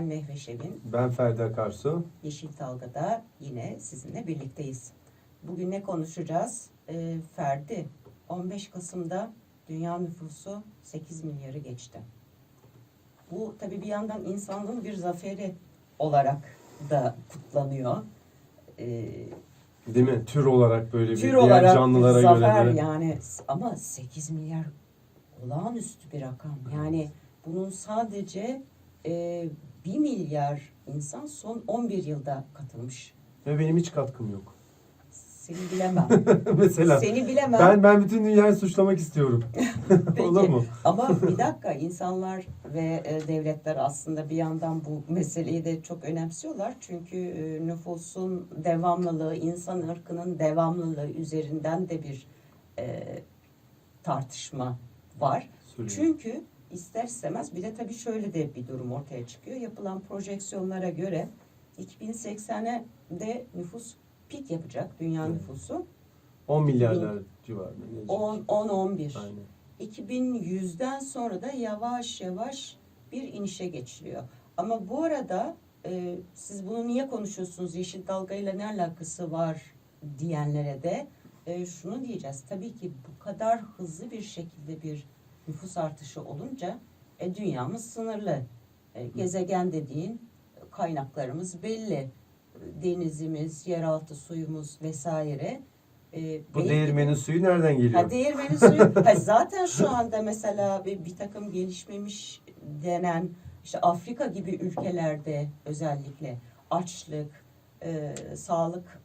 Ben Mehve Şevin. Ben Ferdi Akarsu. Yeşil Dalga'da yine sizinle birlikteyiz. Bugün ne konuşacağız? Ee, Ferdi, 15 Kasım'da dünya nüfusu 8 milyarı geçti. Bu tabii bir yandan insanlığın bir zaferi olarak da kutlanıyor. Ee, Değil mi? Tür olarak böyle bir tür diğer olarak canlılara zafer göre de. yani ama 8 milyar olağanüstü bir rakam. Yani bunun sadece e, 1 milyar insan son 11 yılda katılmış. Ve benim hiç katkım yok. Seni bilemem. Mesela Seni bilemem. ben ben bütün dünyayı suçlamak istiyorum. Peki. Olur mu? Ama bir dakika insanlar ve e, devletler aslında bir yandan bu meseleyi de çok önemsiyorlar. Çünkü e, nüfusun devamlılığı, insan ırkının devamlılığı üzerinden de bir e, tartışma var. Söyleyeyim. Çünkü ister istemez bir de tabii şöyle de bir durum ortaya çıkıyor. Yapılan projeksiyonlara göre 2080'e de nüfus pik yapacak dünya Evet. nüfusu. 10 milyarlar civarında. gelecek. 10-11. Aynen. 2100'den sonra da yavaş yavaş bir inişe geçiliyor. Ama bu arada e, siz bunu niye konuşuyorsunuz? Yeşil dalga ile ne alakası var diyenlere de e, şunu diyeceğiz. Tabii ki bu kadar hızlı bir şekilde bir nüfus artışı olunca e, dünyamız sınırlı. E, gezegen dediğin kaynaklarımız belli. E, Denizimiz, yeraltı suyumuz vesaire. E, Bu belli. değirmenin suyu nereden geliyor? Ha, değirmenin suyu. ha, zaten şu anda mesela bir, bir takım gelişmemiş denen işte Afrika gibi ülkelerde özellikle açlık, e, sağlık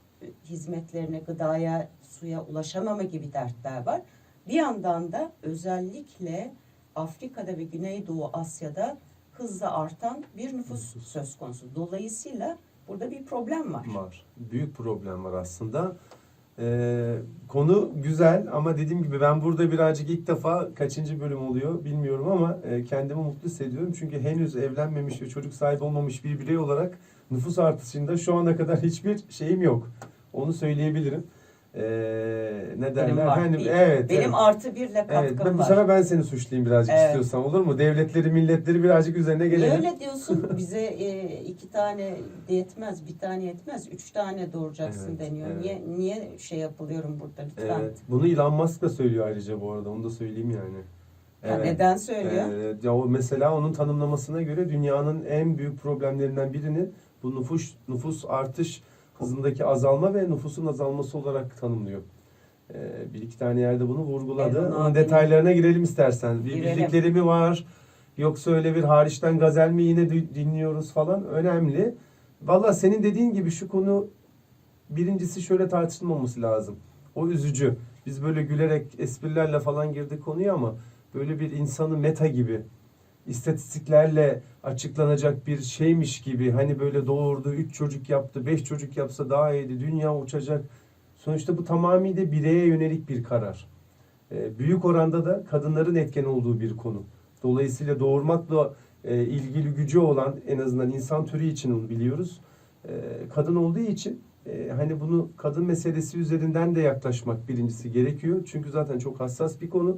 hizmetlerine, gıdaya, suya ulaşamama gibi dertler var. Bir yandan da özellikle Afrika'da ve Güneydoğu Asya'da hızla artan bir nüfus söz konusu. Dolayısıyla burada bir problem var. var. Büyük problem var aslında. Ee, konu güzel ama dediğim gibi ben burada birazcık ilk defa kaçıncı bölüm oluyor bilmiyorum ama e, kendimi mutlu hissediyorum. Çünkü henüz evlenmemiş ve çocuk sahibi olmamış bir birey olarak nüfus artışında şu ana kadar hiçbir şeyim yok. Onu söyleyebilirim. Ee, ne derler? Benim, Hani- bir- evet, benim evet. artı birle katkım Evet, ben bu var. sefer ben seni suçlayayım birazcık Evet. istiyorsan olur mu? Devletleri, milletleri birazcık üzerine Niye gelelim. öyle diyorsun? Bize e, iki tane yetmez, bir tane yetmez, üç tane doğuracaksın Evet, deniyor. evet. Niye niye şey yapılıyorum burada lütfen? Evet. Bunu Elon Musk da söylüyor ayrıca bu arada. Onu da söyleyeyim yani. Ya neden söylüyor? Evet. Ya o mesela onun tanımlamasına göre dünyanın en büyük problemlerinden birini bu nüfus nüfus artış hızındaki azalma ve nüfusun azalması olarak tanımlıyor. Ee, bir iki tane yerde bunu vurguladı. Elon Onun detaylarına girelim istersen. Bir Girelim. bildikleri mi var? Yoksa öyle bir hariçten gazel mi yine di- dinliyoruz falan önemli. Valla senin dediğin gibi şu konu birincisi şöyle tartışılmaması lazım. O üzücü. Biz böyle gülerek esprilerle falan girdik konuya ama böyle bir insanı meta gibi istatistiklerle açıklanacak bir şeymiş gibi hani böyle doğurdu, üç çocuk yaptı, beş çocuk yapsa daha iyiydi, dünya uçacak. Sonuçta bu tamamıyla bireye yönelik bir karar. Ee, büyük oranda da kadınların etken olduğu bir konu. Dolayısıyla doğurmakla e, ilgili gücü olan en azından insan türü için onu biliyoruz. Ee, kadın olduğu için e, hani bunu kadın meselesi üzerinden de yaklaşmak birincisi gerekiyor. Çünkü zaten çok hassas bir konu.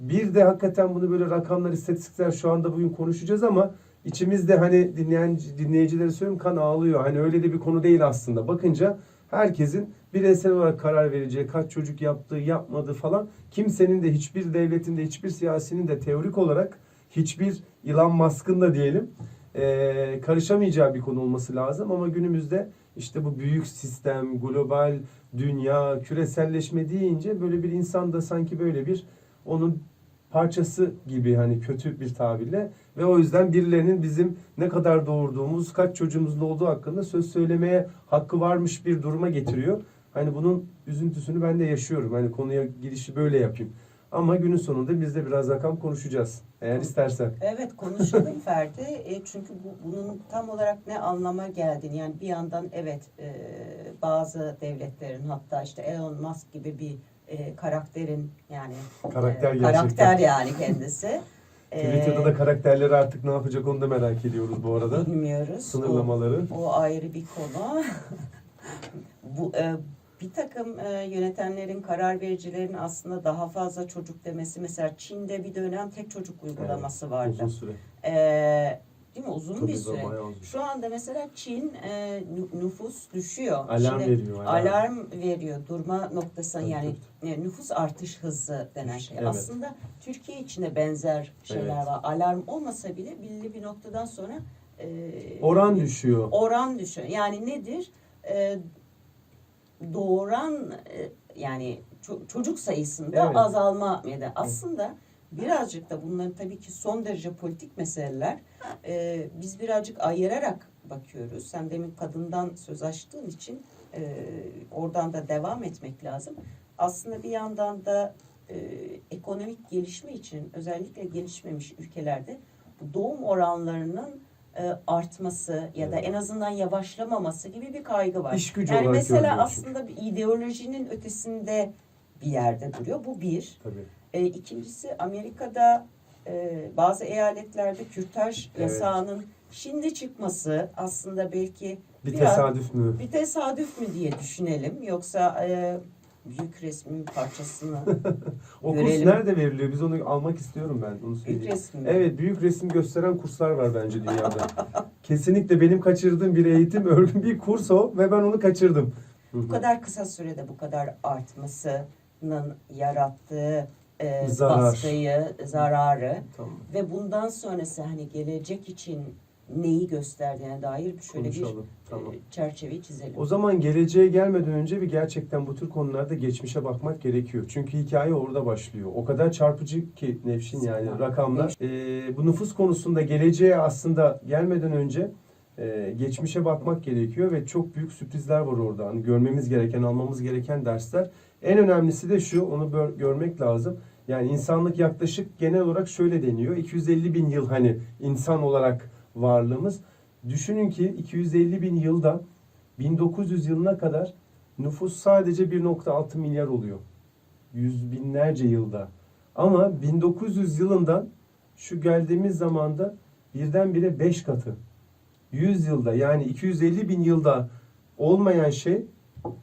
Bir de hakikaten bunu böyle rakamlar, istatistikler şu anda bugün konuşacağız ama içimizde hani dinleyen dinleyicilere söylüyorum kan ağlıyor. Hani öyle de bir konu değil aslında. Bakınca herkesin bireysel olarak karar vereceği, kaç çocuk yaptığı, yapmadığı falan kimsenin de hiçbir devletin de hiçbir siyasinin de teorik olarak hiçbir Elon Musk'ın da diyelim eee, karışamayacağı bir konu olması lazım ama günümüzde işte bu büyük sistem, global dünya, küreselleşme deyince böyle bir insan da sanki böyle bir onun parçası gibi hani kötü bir tabirle ve o yüzden birilerinin bizim ne kadar doğurduğumuz, kaç çocuğumuzun olduğu hakkında söz söylemeye hakkı varmış bir duruma getiriyor. Hani bunun üzüntüsünü ben de yaşıyorum. Hani konuya girişi böyle yapayım. Ama günün sonunda biz de biraz rakam konuşacağız. Eğer istersen. Evet konuşalım Ferdi. E, çünkü bu, bunun tam olarak ne anlama geldiğini yani bir yandan evet e, bazı devletlerin hatta işte Elon Musk gibi bir e, karakterin yani Karakter e, karakter yani kendisi. Twitter'da da karakterleri artık ne yapacak onu da merak ediyoruz bu arada. bilmiyoruz. O- Sınırlamaları. O ayrı bir konu. Bu e, bir takım e, yönetenlerin, karar vericilerin aslında daha fazla çocuk demesi. Mesela Çin'de bir dönem tek çocuk uygulaması vardı. Uzun süre. E, değil mi? Uzun Tabii bir süre. Şu anda mesela Çin e, nü- nüfus düşüyor. Alarm Şimdi veriyor, alarm. Alarm veriyor. Durma noktasına Tabii, yani e, nüfus artış hızı denen şey. Evet. Aslında Türkiye içinde benzer şeyler Evet. var. Alarm olmasa bile belli bir noktadan sonra e, Oran düşüyor. oran düşüyor. Yani nedir? E, doğuran e, yani ço- çocuk sayısında Evet. azalma ya aslında birazcık da bunların tabii ki son derece politik meseleler. E, biz birazcık ayırarak bakıyoruz. Sen demin kadından söz açtığın için e, oradan da devam etmek lazım. Aslında bir yandan da e, ekonomik gelişme için özellikle gelişmemiş ülkelerde bu doğum oranlarının e, artması ya da en azından yavaşlamaması gibi bir kaygı var. İş gücü yani olarak mesela aslında bir ideolojinin ötesinde bir yerde duruyor. Bu bir. Tabii. E, ikincisi Amerika'da e, bazı eyaletlerde kürtaj Evet. yasağının şimdi çıkması aslında belki Bir biraz- tesadüf mü? bir tesadüf mü diye düşünelim. Yoksa e, büyük resmin parçasını O kurs görelim. nerede veriliyor? Biz onu almak istiyorum ben. Onu büyük söyleyeyim. resmi. Evet, büyük resim gösteren kurslar var bence dünyada. Kesinlikle benim kaçırdığım bir eğitim, örgün bir kurs o ve ben onu kaçırdım. Bu kadar kısa sürede bu kadar artmasının yarattığı e, Zarar. baskıyı, zararı Tamam. ve bundan sonrası hani gelecek için neyi gösterdiğine dair şöyle bir Konuşalım. Tamam. e, çerçeveyi çizelim. O zaman geleceğe gelmeden önce bir gerçekten bu tür konularda geçmişe bakmak gerekiyor. Çünkü hikaye orada başlıyor. O kadar çarpıcı ki Nevşin yani rakamlar. Ee, bu nüfus konusunda geleceğe aslında gelmeden önce e, geçmişe bakmak gerekiyor ve çok büyük sürprizler var orada. Hani görmemiz gereken, almamız gereken dersler. En önemlisi de şu, onu görmek lazım. Yani insanlık yaklaşık genel olarak şöyle deniyor. 250 bin yıl hani insan olarak varlığımız. Düşünün ki 250 bin yılda 1900 yılına kadar nüfus sadece 1.6 milyar oluyor. Yüz binlerce yılda. Ama 1900 yılından şu geldiğimiz zamanda birdenbire 5 katı. 100 yılda yani 250 bin yılda olmayan şey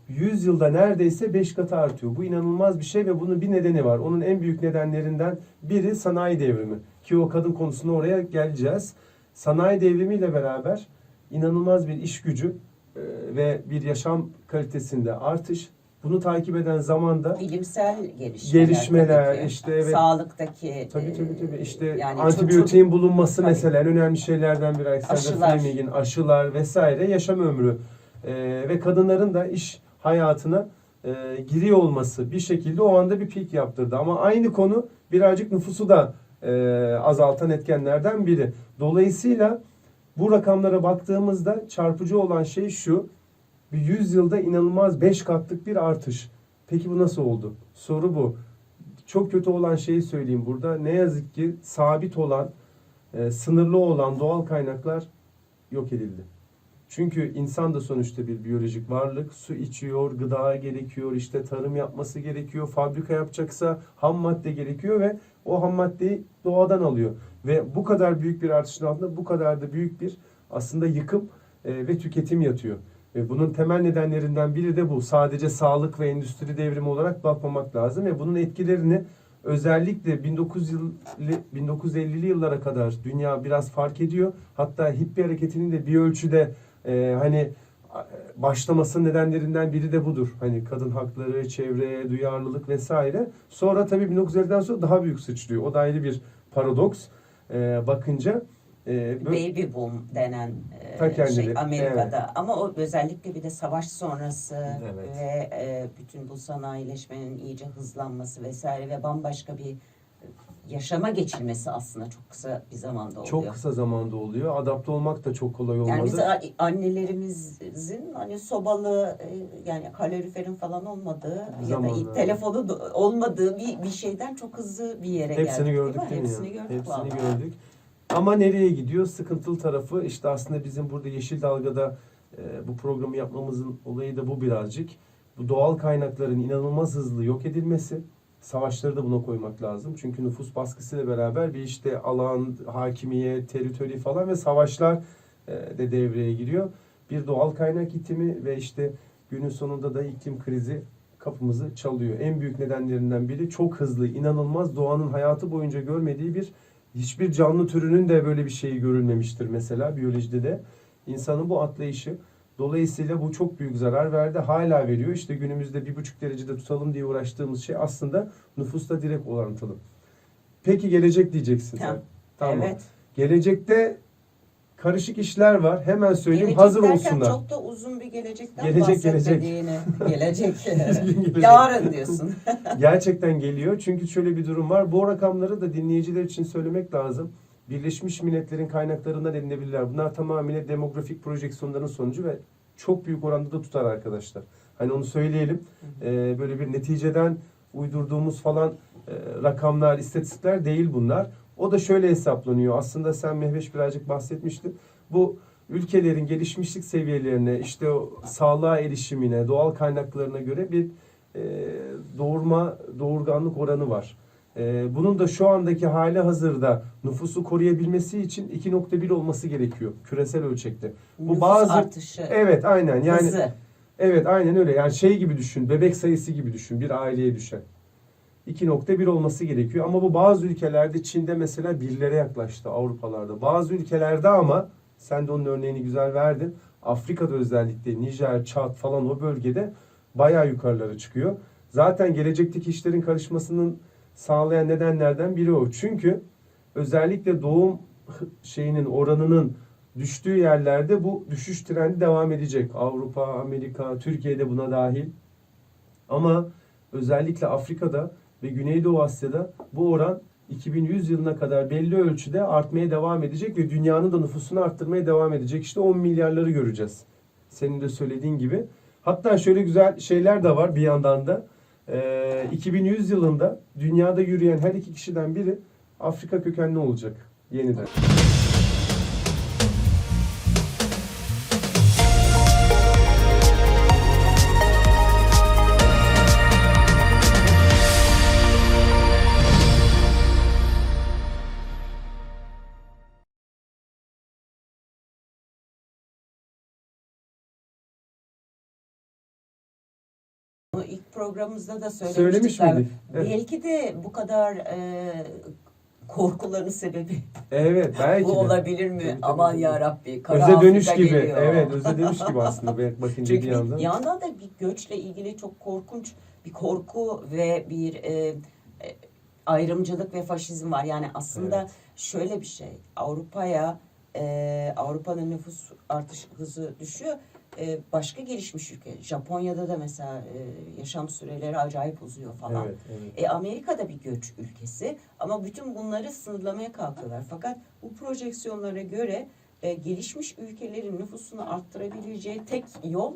100 yılda neredeyse 5 katı artıyor. Bu inanılmaz bir şey ve bunun bir nedeni var. Onun en büyük nedenlerinden biri sanayi devrimi. Ki o kadın konusuna oraya geleceğiz. Sanayi devrimiyle beraber inanılmaz bir iş gücü e, ve bir yaşam kalitesinde artış. Bunu takip eden zamanda Bilimsel gelişmeler, Gelişmeler, tabii ki. işte evet. sağlıktaki Tabii tabii tabii. e, İşte yani antibiyotiğin bulunması Tabii. mesela en önemli şeylerden biri. Aşılar. Fleming'in aşılar vesaire yaşam ömrü Ee, ve kadınların da iş hayatına e, giriyor olması bir şekilde o anda bir pik yaptırdı. Ama aynı konu birazcık nüfusu da e, azaltan etkenlerden biri. Dolayısıyla bu rakamlara baktığımızda çarpıcı olan şey şu. Bir 100 yılda inanılmaz 5 katlık bir artış. Peki bu nasıl oldu? Soru bu. Çok kötü olan şeyi söyleyeyim burada. Ne yazık ki sabit olan, e, sınırlı olan doğal kaynaklar yok edildi. Çünkü insan da sonuçta bir biyolojik varlık. Su içiyor, gıda gerekiyor, işte tarım yapması gerekiyor, fabrika yapacaksa ham madde gerekiyor ve o ham maddeyi doğadan alıyor. Ve bu kadar büyük bir artışın altında bu kadar da büyük bir aslında yıkım e, ve tüketim yatıyor. Ve bunun temel nedenlerinden biri de bu. Sadece sağlık ve endüstri devrimi olarak bakmamak lazım ve bunun etkilerini özellikle 1900 yıl, 1950'li yıllara kadar dünya biraz fark ediyor. Hatta hippie hareketinin de bir ölçüde e, hani başlamasının nedenlerinden biri de budur. Hani kadın hakları, çevreye duyarlılık vesaire. Sonra tabii 1950'den sonra daha büyük sıçrıyor. O da ayrı bir paradoks e, bakınca. E, baby boom denen e, şey Amerika'da ama o özellikle bir de savaş sonrası Evet. ve e, bütün bu sanayileşmenin iyice hızlanması vesaire ve bambaşka bir yaşama geçilmesi aslında çok kısa bir zamanda oluyor. çok kısa zamanda oluyor. Adapte olmak da çok kolay olmadı. Yani biz annelerimizin hani sobalı e, yani kaloriferin falan olmadığı ya da telefonu olmadığı bir, bir şeyden çok hızlı bir yere Hepsini geldik gördük değil mi? değil mi? Hepsini ya? gördük Hepsini vallahi. gördük. Ama nereye gidiyor? Sıkıntılı tarafı işte aslında bizim burada Yeşil Dalga'da e, bu programı yapmamızın olayı da bu birazcık. Bu doğal kaynakların inanılmaz hızlı yok edilmesi. Savaşları da buna koymak lazım. Çünkü nüfus baskısıyla beraber bir işte alan, hakimiyet, teritori falan ve savaşlar e, de devreye giriyor. Bir doğal kaynak itimi ve işte günün sonunda da iklim krizi kapımızı çalıyor. En büyük nedenlerinden biri çok hızlı, inanılmaz doğanın hayatı boyunca görmediği bir Hiçbir canlı türünün de böyle bir şeyi görülmemiştir mesela biyolojide de. İnsanın bu atlayışı dolayısıyla bu çok büyük zarar verdi. Hala veriyor. İşte günümüzde bir buçuk derecede tutalım diye uğraştığımız şey aslında nüfusla direkt orantılı. Peki gelecek diyeceksin sen. Tamam. Tamam. Evet. Gelecekte karışık işler var. Hemen söyleyeyim Gelecek hazır olsunlar. Çok da uzun bir gelecekten Gelecek. Gelecek. Gelecek. Yarın diyorsun. Gerçekten geliyor. Çünkü şöyle bir durum var. Bu rakamları da dinleyiciler için söylemek lazım. Birleşmiş Milletler'in kaynaklarından edinebilirler. Bunlar tamamıyla demografik projeksiyonların sonucu ve çok büyük oranda da tutar arkadaşlar. Hani onu söyleyelim. Ee, böyle bir neticeden uydurduğumuz falan e, rakamlar, istatistikler değil bunlar. O da şöyle hesaplanıyor. Aslında sen Mehveş birazcık bahsetmiştin. Bu ülkelerin gelişmişlik seviyelerine, işte o sağlığa erişimine, doğal kaynaklarına göre bir e, doğurma, doğurganlık oranı var. E, bunun da şu andaki hali hazırda nüfusu koruyabilmesi için 2.1 olması gerekiyor küresel ölçekte. Bu Nüfus bazı artışı. Evet aynen yani hızı. evet aynen öyle. Yani şey gibi düşün. Bebek sayısı gibi düşün bir aileye düşen. 2.1 olması gerekiyor ama bu bazı ülkelerde Çin'de mesela birlere yaklaştı Avrupalarda. Bazı ülkelerde ama sen de onun örneğini güzel verdin. Afrika'da özellikle Nijer, Çad falan o bölgede bayağı yukarılara çıkıyor. Zaten gelecekteki işlerin karışmasının sağlayan nedenlerden biri o. Çünkü özellikle doğum şeyinin oranının düştüğü yerlerde bu düşüş trendi devam edecek. Avrupa, Amerika, Türkiye'de buna dahil. Ama özellikle Afrika'da ve Güneydoğu Asya'da bu oran 2100 yılına kadar belli ölçüde artmaya devam edecek ve dünyanın da nüfusunu arttırmaya devam edecek. İşte 10 milyarları göreceğiz. Senin de söylediğin gibi. Hatta şöyle güzel şeyler de var bir yandan da. Ee, 2100 yılında dünyada yürüyen her iki kişiden biri Afrika kökenli olacak yeniden. İlk programımızda da söylemiştik. Söylemiş miydik? Evet. Belki de bu kadar e, korkuların sebebi Evet belki bu de. olabilir mi? Tabii, Aman ya Rabbi. Öze dönüş gibi. geliyor. Evet, öze dönüş gibi aslında bakınca Çünkü bir bir yandan. yandan da bir göçle ilgili çok korkunç bir korku ve bir e, e, ayrımcılık ve faşizm var. Yani aslında Evet. şöyle bir şey. Avrupa'ya e, Avrupa'nın nüfus artış hızı düşüyor. E, başka gelişmiş ülke. Japonya'da da mesela e, yaşam süreleri acayip uzuyor falan. Evet, evet. E, Amerika'da bir göç ülkesi ama bütün bunları sınırlamaya kalkıyorlar. Fakat bu projeksiyonlara göre e, gelişmiş ülkelerin nüfusunu arttırabileceği tek yol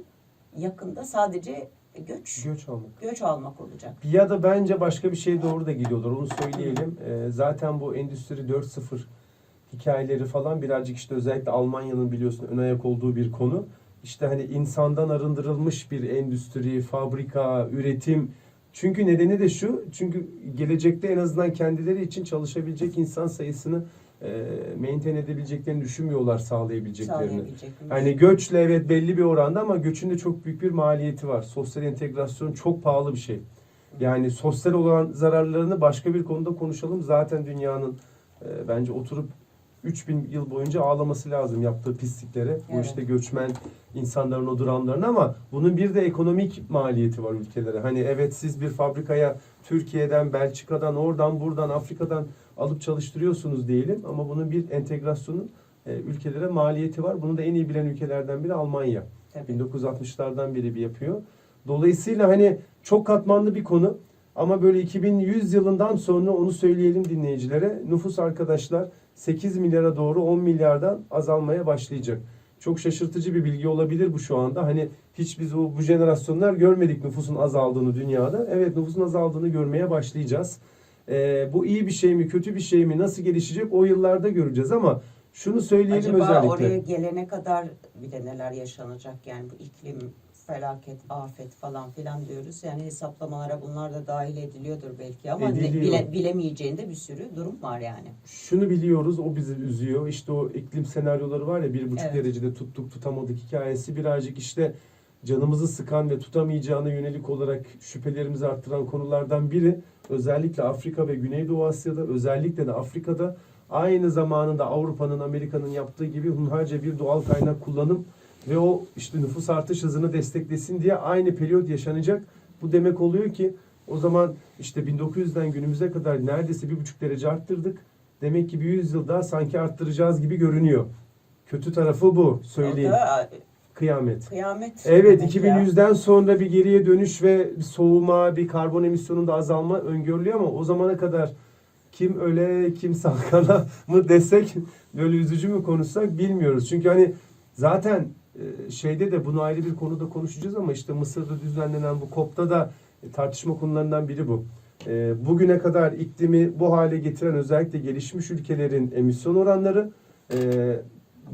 yakında sadece göç Göç almak. göç almak olacak. Ya da bence başka bir şey doğru da gidiyorlar. Onu söyleyelim. Ee, zaten bu Endüstri 4.0 hikayeleri falan birazcık işte özellikle Almanya'nın biliyorsun ön ayak olduğu bir konu. İşte hani insandan arındırılmış bir endüstri, fabrika, üretim. Çünkü nedeni de şu. Çünkü gelecekte en azından kendileri için çalışabilecek insan sayısını e, maintain edebileceklerini düşünmüyorlar sağlayabileceklerini. Sağlayabilecek. Hani göçle evet belli bir oranda ama göçün de çok büyük bir maliyeti var. Sosyal entegrasyon çok pahalı bir şey. Yani sosyal olan zararlarını başka bir konuda konuşalım. Zaten dünyanın e, bence oturup 3000 yıl boyunca ağlaması lazım yaptığı pisliklere. Bu Evet. işte göçmen insanların o dramlarını ama bunun bir de ekonomik maliyeti var ülkelere. Hani evet siz bir fabrikaya Türkiye'den, Belçika'dan, oradan, buradan, Afrika'dan alıp çalıştırıyorsunuz diyelim ama bunun bir entegrasyonun e, ülkelere maliyeti var. Bunu da en iyi bilen ülkelerden biri Almanya. Tabii. 1960'lardan beri bir yapıyor. Dolayısıyla hani çok katmanlı bir konu ama böyle 2100 yılından sonra onu söyleyelim dinleyicilere. Nüfus arkadaşlar 8 milyara doğru 10 milyardan azalmaya başlayacak. Çok şaşırtıcı bir bilgi olabilir bu şu anda. Hani hiç biz o bu jenerasyonlar görmedik nüfusun azaldığını dünyada. Evet nüfusun azaldığını görmeye başlayacağız. Ee, bu iyi bir şey mi kötü bir şey mi nasıl gelişecek o yıllarda göreceğiz ama şunu söyleyelim Acaba özellikle. oraya gelene kadar bir de neler yaşanacak yani bu iklim felaket, afet falan filan diyoruz. Yani hesaplamalara bunlar da dahil ediliyordur belki ama ne- Ediliyor. bile, bilemeyeceğinde bir sürü durum var yani. Şunu biliyoruz, o bizi üzüyor. İşte o iklim senaryoları var ya bir buçuk Evet. derecede tuttuk tutamadık hikayesi birazcık işte canımızı sıkan ve tutamayacağına yönelik olarak şüphelerimizi arttıran konulardan biri. Özellikle Afrika ve Güneydoğu Asya'da, özellikle de Afrika'da aynı zamanında Avrupa'nın, Amerika'nın yaptığı gibi hunharca bir doğal kaynak kullanım ve o işte nüfus artış hızını desteklesin diye aynı periyot yaşanacak. Bu demek oluyor ki o zaman işte 1900'den günümüze kadar neredeyse bir buçuk derece arttırdık. Demek ki bir 100 yıl daha sanki arttıracağız gibi görünüyor. Kötü tarafı bu söyleyeyim. E, Kıyamet. kıyamet. Evet demek ya. 2100'den sonra bir geriye dönüş ve soğuma, bir karbon emisyonunda azalma öngörülüyor ama o zamana kadar kim öle, kim sağ kala mı desek böyle üzücü mü konuşsak bilmiyoruz. Çünkü hani zaten şeyde de bunu ayrı bir konuda konuşacağız ama işte Mısır'da düzenlenen bu COP'ta da e, tartışma konularından biri bu. E, Bugüne kadar iklimi bu hale getiren özellikle gelişmiş ülkelerin emisyon oranları e,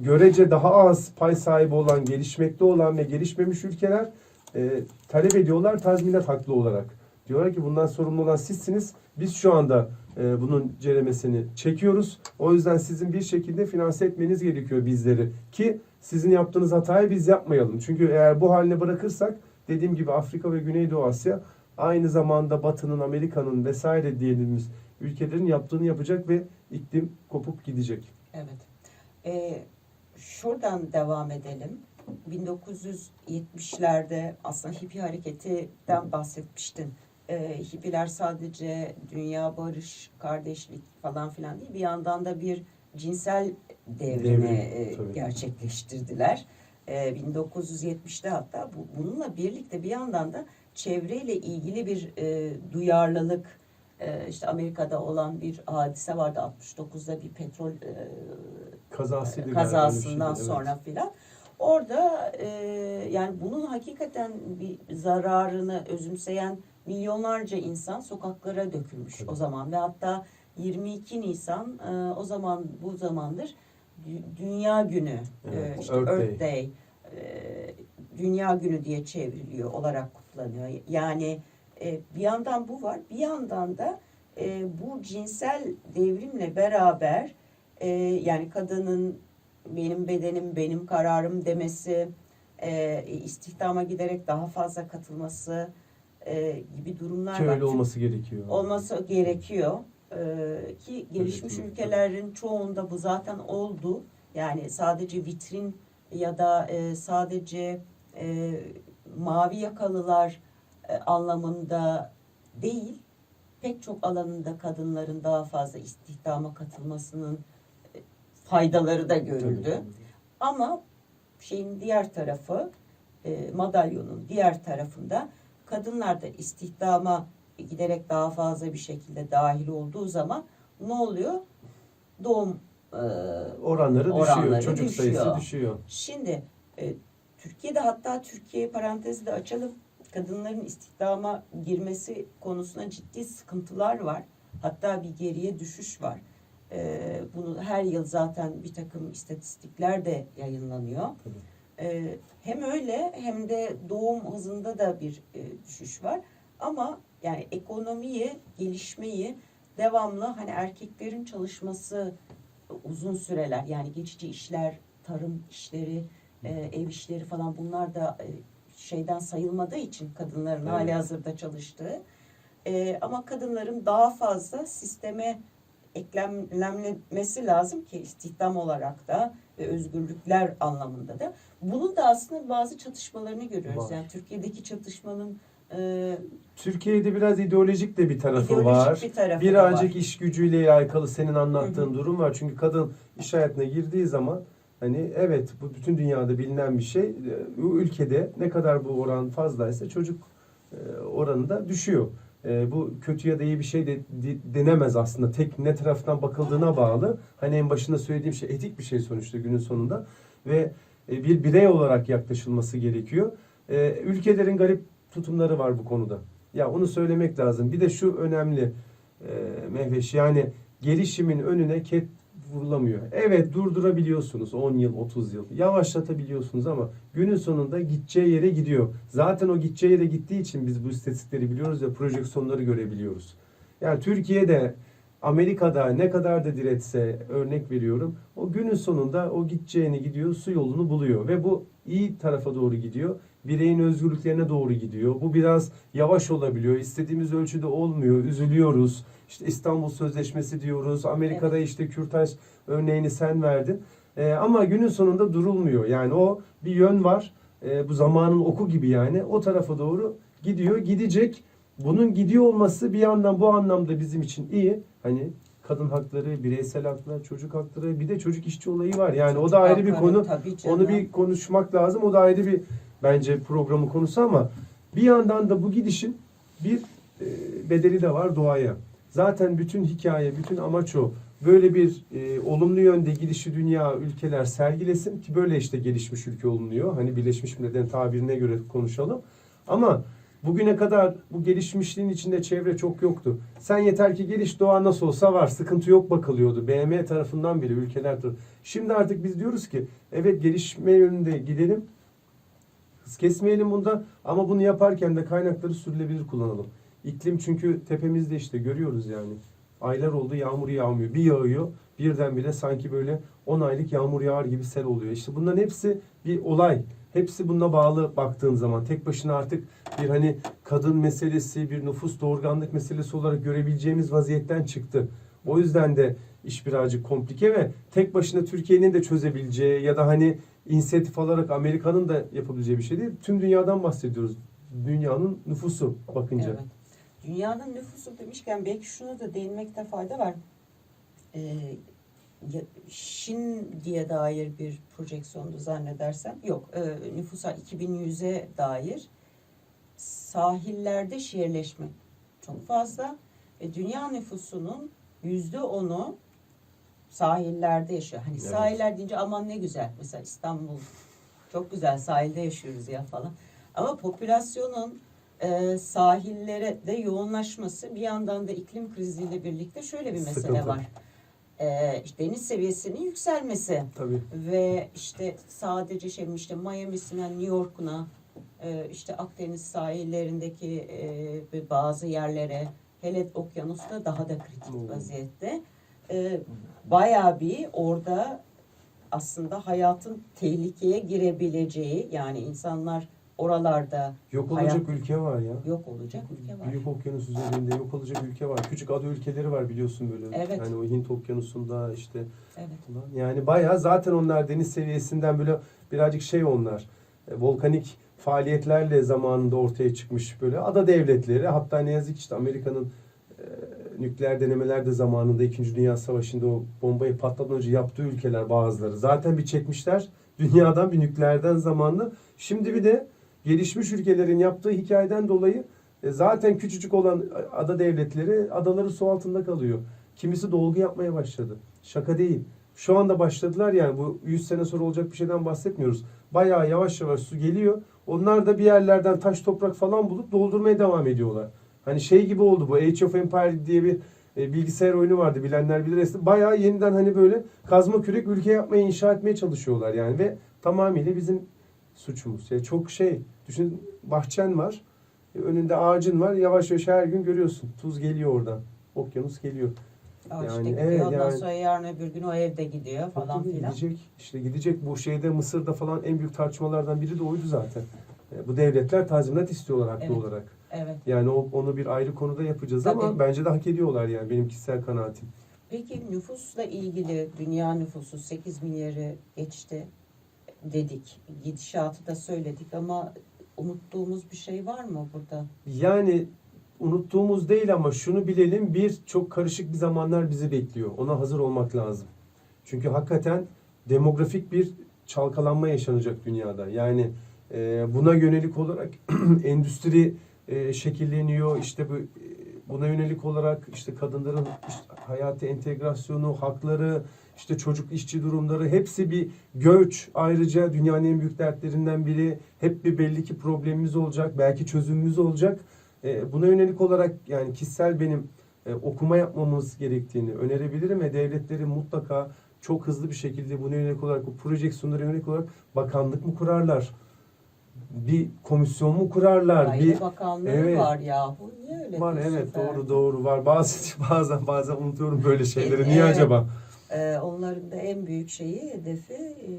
görece daha az pay sahibi olan, gelişmekte olan ve gelişmemiş ülkeler e, talep ediyorlar tazminat haklı olarak. Diyorlar ki bundan sorumlu olan sizsiniz. Biz şu anda e, bunun ceremesini çekiyoruz. O yüzden sizin bir şekilde finanse etmeniz gerekiyor bizleri. Ki sizin yaptığınız hatayı biz yapmayalım. Çünkü eğer bu haline bırakırsak dediğim gibi Afrika ve Güneydoğu Asya aynı zamanda Batı'nın, Amerika'nın vesaire diyelim ülkelerin yaptığını yapacak ve iklim kopup gidecek. Evet. Ee, şuradan devam edelim. 1970'lerde aslında hippie hareketinden bahsetmiştin. Ee, hippiler sadece dünya barış, kardeşlik falan filan değil. Bir yandan da bir cinsel devrimi Devrim, e, gerçekleştirdiler. Ee, 1970'te hatta bu, bununla birlikte bir yandan da çevreyle ilgili bir e, duyarlılık e, işte Amerika'da olan bir hadise vardı 69'da bir petrol e, bir kazasından şeydi, evet. sonra filan. Orada e, yani bunun hakikaten bir zararını özümseyen milyonlarca insan sokaklara dökülmüş Tabii. o zaman ve hatta 22 Nisan e, o zaman bu zamandır Dü- Dünya Günü Evet, e, işte Earth Earth, Day. Day, e, Dünya Günü diye çevriliyor olarak kutlanıyor. Yani e, bir yandan bu var, bir yandan da e, bu cinsel devrimle beraber e, yani kadının benim bedenim, benim kararım demesi, e, istihdama giderek daha fazla katılması e, gibi durumlar Ki var. öyle olması gerekiyor. Olması gerekiyor. E, ki gelişmiş ülkelerin çoğunda bu zaten oldu. Yani sadece vitrin ya da e, sadece e, mavi yakalılar e, anlamında değil, pek çok alanında kadınların daha fazla istihdama katılmasının faydaları da görüldü. Tabii. Ama şeyin diğer tarafı, madalyonun diğer tarafında kadınlar da istihdama giderek daha fazla bir şekilde dahil olduğu zaman ne oluyor? Doğum e, Oranları düşüyor, Oranları çocuk düşüyor. sayısı düşüyor. Şimdi e, Türkiye'de hatta Türkiye parantezi de açalım. Kadınların istihdama girmesi konusunda ciddi sıkıntılar var. Hatta bir geriye düşüş var. E, bunu her yıl zaten bir takım istatistikler de yayınlanıyor. Tabii. E, hem öyle hem de doğum hızında da bir e, düşüş var. Ama yani ekonomiyi, gelişmeyi devamlı hani erkeklerin çalışması uzun süreler yani geçici işler, tarım işleri, e, ev işleri falan bunlar da e, şeyden sayılmadığı için kadınların Evet. hali hazırda çalıştığı. E, ama kadınların daha fazla sisteme eklemlenmesi lazım ki istihdam olarak da ve özgürlükler anlamında da. Bunun da aslında bazı çatışmalarını görüyoruz. Var. Yani Türkiye'deki çatışmanın e, Türkiye'de biraz ideolojik de bir tarafı ideolojik var. bir tarafı Birazcık var. iş gücüyle alakalı senin anlattığın Hı hı. durum var. Çünkü kadın iş hayatına girdiği zaman hani evet bu bütün dünyada bilinen bir şey. Bu ülkede ne kadar bu oran fazlaysa çocuk oranı da düşüyor. E, Bu kötü ya da iyi bir şey de de- denemez aslında. Tek ne taraftan bakıldığına bağlı. Hani en başında söylediğim şey etik bir şey sonuçta günün sonunda. Ve e, bir birey olarak yaklaşılması gerekiyor. E, Ülkelerin garip tutumları var bu konuda. Ya onu söylemek lazım. Bir de şu önemli e, Mehveş yani gelişimin önüne ket vurulamıyor. Evet durdurabiliyorsunuz 10 yıl 30 yıl yavaşlatabiliyorsunuz ama günün sonunda gideceği yere gidiyor. Zaten o gideceği yere gittiği için biz bu istatistikleri biliyoruz ve projeksiyonları görebiliyoruz. Yani Türkiye'de Amerika'da ne kadar da diretse örnek veriyorum. O günün sonunda o gideceğini gidiyor, su yolunu buluyor ve bu iyi tarafa doğru gidiyor. Bireyin özgürlüklerine doğru gidiyor. Bu biraz yavaş olabiliyor. İstediğimiz ölçüde olmuyor. Üzülüyoruz. İşte İstanbul Sözleşmesi diyoruz. Amerika'da işte Kürtaj örneğini sen verdin. Ee, ama günün sonunda durulmuyor. Yani o bir yön var. Ee, bu zamanın oku gibi yani. O tarafa doğru gidiyor. Gidecek. Bunun gidiyor olması bir yandan bu anlamda bizim için iyi. Hani kadın hakları, bireysel haklar, çocuk hakları bir de çocuk işçi olayı var. Yani o da ayrı bir Hakları konu. tabii canım. Onu bir konuşmak lazım. O da ayrı bir bence programın konusu ama bir yandan da bu gidişin bir e, bedeli de var doğaya. Zaten bütün hikaye, bütün amaç o. Böyle bir e, olumlu yönde gidişi dünya ülkeler sergilesin ki böyle işte gelişmiş ülke olunuyor. Hani Birleşmiş Milletler'in tabirine göre konuşalım. Ama bugüne kadar bu gelişmişliğin içinde çevre çok yoktu. Sen yeter ki geliş doğa nasıl olsa var. Sıkıntı yok bakılıyordu. BM tarafından bile ülkeler tarafından. Şimdi artık biz diyoruz ki evet gelişme yönünde gidelim. Hız kesmeyelim bunda ama bunu yaparken de kaynakları sürülebilir kullanalım. İklim çünkü tepemizde işte görüyoruz yani. Aylar oldu yağmur yağmıyor. Bir yağıyor birdenbire sanki böyle 10 aylık yağmur yağar gibi sel oluyor. İşte bunların hepsi bir olay. Hepsi bununla bağlı baktığın zaman tek başına artık bir hani kadın meselesi, bir nüfus doğurganlık meselesi olarak görebileceğimiz vaziyetten çıktı. O yüzden de iş birazcık komplike ve tek başına Türkiye'nin de çözebileceği ya da hani inisiyatif alarak Amerika'nın da yapabileceği bir şey değil. Tüm dünyadan bahsediyoruz. Dünyanın nüfusu bakınca. Evet. Dünyanın nüfusu demişken belki şunu da değinmekte fayda var. Ee, Şin diye dair bir projeksiyondu zannedersem. Yok, e, nüfusa 2100'e dair sahillerde şehirleşme çok fazla. Ve dünya nüfusunun yüzde onu sahillerde yaşıyor. Hani Evet. sahiller deyince aman ne güzel. Mesela İstanbul çok güzel sahilde yaşıyoruz ya falan. Ama popülasyonun e, sahillere de yoğunlaşması bir yandan da iklim kriziyle birlikte şöyle bir mesele Sıkıntı. var. E, işte deniz seviyesinin yükselmesi Tabii. ve işte sadece şey işte Miami'sine, New York'una, e, işte Akdeniz sahillerindeki e, bazı yerlere, hele okyanusta daha da kritik Hmm. vaziyette. E, bayağı bir orada aslında hayatın tehlikeye girebileceği yani insanlar oralarda Yok olacak Hayat- ülke var ya. yok olacak ülke var. Büyük okyanus üzerinde yok olacak ülke var. Küçük ada ülkeleri var biliyorsun böyle. Evet. Yani o Hint okyanusunda işte Evet. falan. Yani bayağı zaten onlar deniz seviyesinden böyle birazcık şey onlar. e, volkanik faaliyetlerle zamanında ortaya çıkmış böyle ada devletleri. Hatta ne yazık ki işte Amerika'nın nükleer denemeler de zamanında 2. Dünya Savaşı'nda o bombayı patlatmadan önce yaptığı ülkeler bazıları. Zaten bir çekmişler dünyadan bir nükleerden zamanlı. Şimdi bir de gelişmiş ülkelerin yaptığı hikayeden dolayı e, zaten küçücük olan ada devletleri adaları su altında kalıyor. Kimisi dolgu yapmaya başladı. Şaka değil. Şu anda başladılar yani bu 100 sene sonra olacak bir şeyden bahsetmiyoruz. Bayağı yavaş yavaş su geliyor. Onlar da bir yerlerden taş toprak falan bulup doldurmaya devam ediyorlar. Hani şey gibi oldu bu Age of Empire diye bir e, bilgisayar oyunu vardı bilenler bilir. Bayağı yeniden hani böyle kazma kürek ülke yapmaya inşa etmeye çalışıyorlar yani ve tamamıyla bizim suçumuz. Yani çok şey düşün bahçen var. e, Önünde ağacın var. Yavaş yavaş her gün görüyorsun. Tuz geliyor oradan. Okyanus geliyor. Ya işte Yani, gidiyor, evet, ondan yani- sonra yarın öbür gün o evde gidiyor falan filan. Gidecek. İşte gidecek. Bu şeyde Mısır'da falan en büyük tartışmalardan biri de oydu zaten. E, Bu devletler tazminat istiyorlar haklı Evet. olarak. Evet. Yani o, onu bir ayrı konuda yapacağız ama Tabii. bence de hak ediyorlar yani benim kişisel kanaatim. Peki nüfusla ilgili dünya nüfusu 8 milyarı geçti dedik. Gidişatı da söyledik ama unuttuğumuz bir şey var mı burada? Yani unuttuğumuz değil ama şunu bilelim bir çok karışık bir zamanlar bizi bekliyor. Ona hazır olmak lazım. Çünkü hakikaten demografik bir çalkalanma yaşanacak dünyada. Yani e, buna yönelik olarak endüstri e, şekilleniyor. İşte bu e, buna yönelik olarak işte kadınların işte hayatı entegrasyonu, hakları, işte çocuk işçi durumları hepsi bir göç. Ayrıca dünyanın en büyük dertlerinden biri. Hep bir belli ki problemimiz olacak. Belki çözümümüz olacak. E, buna yönelik olarak yani kişisel benim e, okuma yapmamız gerektiğini önerebilirim ve devletlerin mutlaka çok hızlı bir şekilde buna yönelik olarak bu projeksiyonlara yönelik olarak bakanlık mı kurarlar? Bir komisyon mu kurarlar? Aile bir Bakanlığı Evet. var yahu. Niye öyle var evet Ferdi? doğru doğru var. Bazı bazen bazen unutuyorum böyle şeyleri. Niye Evet. acaba? Ee, onların da en büyük şeyi, hedefi e,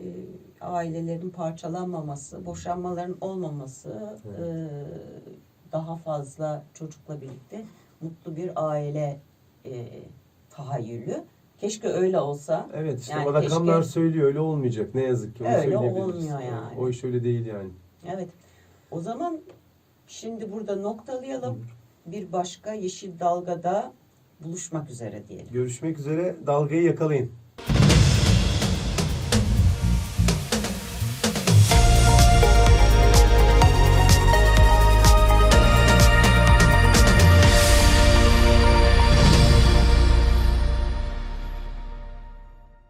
ailelerin parçalanmaması, boşanmaların olmaması, e, daha fazla çocukla birlikte mutlu bir aile e, tahayyülü. Keşke öyle olsa. Evet işte Yani rakamlar keşke- söylüyor öyle olmayacak ne yazık ki. Onu Öyle olmuyor Evet, yani. O iş öyle değil yani. Evet. O zaman şimdi burada noktalayalım. Bir başka yeşil dalgada buluşmak üzere diyelim. Görüşmek üzere dalgayı yakalayın.